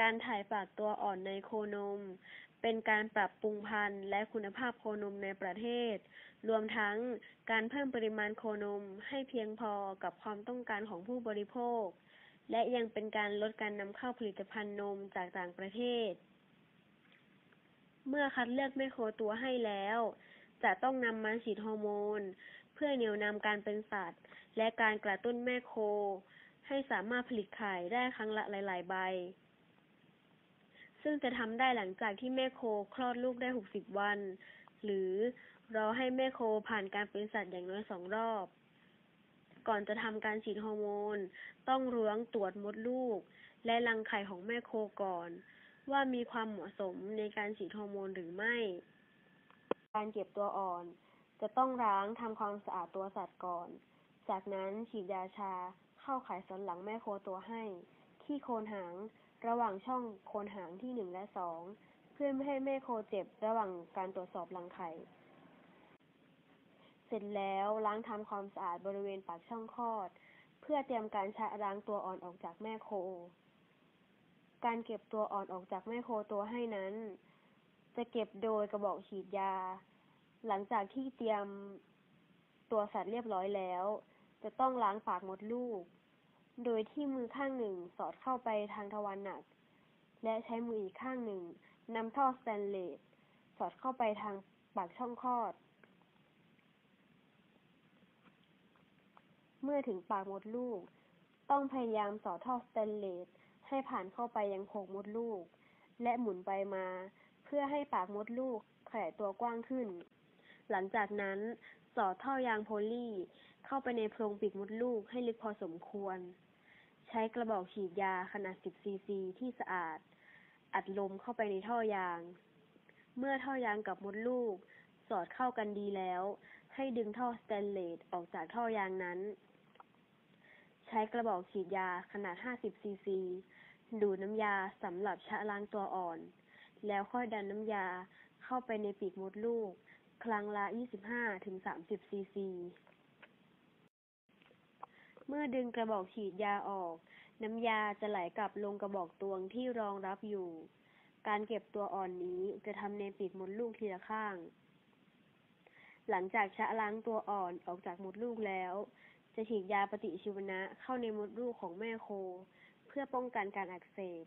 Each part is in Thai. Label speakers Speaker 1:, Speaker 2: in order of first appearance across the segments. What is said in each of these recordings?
Speaker 1: การถ่ายฝากตัวอ่อนในโคนม เป็นการปรับปรุงพันธุ์และคุณภาพโคนมในประเทศ รวมทั้งการเพิ่มปริมาณโคนมให้เพียงพอกับความต้องการของผู้บริโภค และยังเป็นการลดการนำเข้าผลิตภัณฑ์นมจากต่างประเทศ เมื่อคัดเลือกแม่โคตัวให้แล้ว จะต้องนำมาฉีดฮอร์โมน เพื่อเหนี่ยวนำการเป็นสัตว์ และการกระตุ้นแม่โคให้สามารถผลิตไข่ได้ครั้งละหลาย ๆ ใบ ซึ่งจะทำได้หลังจากที่แม่โคคลอดลูกได้ 60 วัน หรือรอให้แม่โคผ่านการเป็นสัตว์อย่างน้อยสองรอบ ก่อนจะทำการฉีดฮอร์โมน ต้องล้วงตรวจมดลูก และรังไข่ของแม่โคก่อน ว่ามีความเหมาะสมในการฉีดฮอร์โมนหรือไม่ การเก็บตัวอ่อน จะต้องล้างทำความสะอาดตัวสัตว์ก่อน จากนั้นฉีดยาชาเข้าไขสันหลังแม่โคตัวให้ ที่โคนหาง ระหว่างช่องโคนหางที่หนึ่งและสองเพื่อไม่ให้แม่โคเจ็บระหว่างการตรวจสอบรังไข่ เสร็จแล้วล้างทำความสะอาดบริเวณปากช่องคลอด เพื่อเตรียมการชะล้างตัวอ่อนออกจากแม่โค การเก็บตัวอ่อนออกจากแม่โคตัวให้นั้น จะเก็บโดยกระบอกฉีดยา หลังจากที่เตรียมตัวสัตว์เรียบร้อยแล้ว จะต้องล้างปากมดลูก โดยที่มือข้างหนึ่งสอดเข้าไปทางทวารหนัก และใช้มืออีกข้างหนึ่งนำท่อสแตนเลสสอดเข้าไปทางปากช่องคลอด เมื่อถึงปากมดลูก ต้องพยายามสอดท่อสแตนเลสให้ผ่านเข้าไปยังโพรงมดลูก และหมุนไปมา เพื่อให้ปากมดลูกขยายตัวกว้างขึ้น หลังจากนั้นสอดท่อยางโพลีเข้าไปในโพรงปีกมดลูกให้ลึกพอสมควร ใช้กระบอกฉีดยาขนาด 10 ซีซีที่สะอาด อัดลมเข้าไปในท่อยาง เมื่อท่อยางกับมดลูก สอดเข้ากันดีแล้ว ให้ดึงท่อสแตนเลสออกจากท่อยางนั้น ใช้กระบอกฉีดยาขนาด 50 ซีซีดูดน้ำยาสำหรับชะล้างตัวอ่อน แล้วค่อยดันน้ำยาเข้าไปในปีกมดลูก ครั้งละ 25-30 ซีซี เมื่อดึงกระบอกฉีดยาออก น้ำยาจะไหลกลับลงกระบอกตวงที่รองรับอยู่ การเก็บตัวอ่อนนี้จะทำในปีกมดลูกทีละข้าง หลังจากชะล้างตัวอ่อนออกจากมดลูกแล้ว จะฉีดยาปฏิชีวนะเข้าในมดลูกของแม่โค เพื่อป้องกันการอักเสบ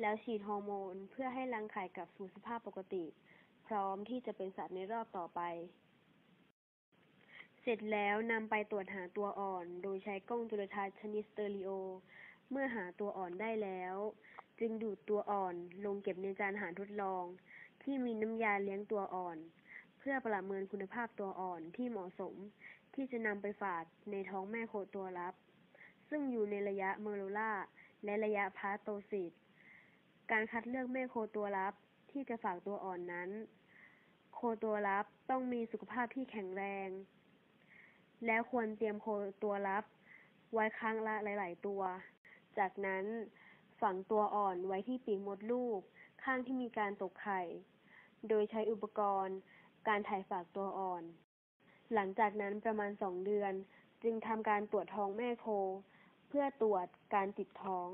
Speaker 1: แล้วฉีดฮอร์โมนเพื่อให้รังไข่กลับสู่สภาพปกติ พร้อมที่จะเป็นสัตว์ในรอบต่อไป เสร็จแล้วนำไปตรวจหาตัวอ่อน โดยใช้กล้องจุลทรรศน์ชนิดสเตอริโอ เมื่อหาตัวอ่อนได้แล้ว จึงดูดตัวอ่อนลงเก็บในจานอาหารทดลอง ที่มีน้ำยาเลี้ยงตัวอ่อน เพื่อประเมินคุณภาพตัวอ่อนที่เหมาะสม ที่จะนำไปฝากในท้องแม่โคตัวรับ ซึ่งอยู่ในระยะเมอโรล่าและระยะพาโตซิสการคัดเลือกแม่โคตัวรับที่จะฝากตัวอ่อนนั้น โคตัวรับต้องมีสุขภาพที่แข็งแรง แล้วควรเตรียมโคตัวรับ ไว้ครั้งละหลาย ๆ ตัว จากนั้นฝังตัวอ่อนไว้ที่ปีกมดลูก ข้างที่มีการตกไข่ โดยใช้อุปกรณ์ การถ่ายฝากตัวอ่อน หลังจากนั้นประมาณสองเดือน จึงทำการตรวจท้องแม่โค เพื่อตรวจการติดท้อง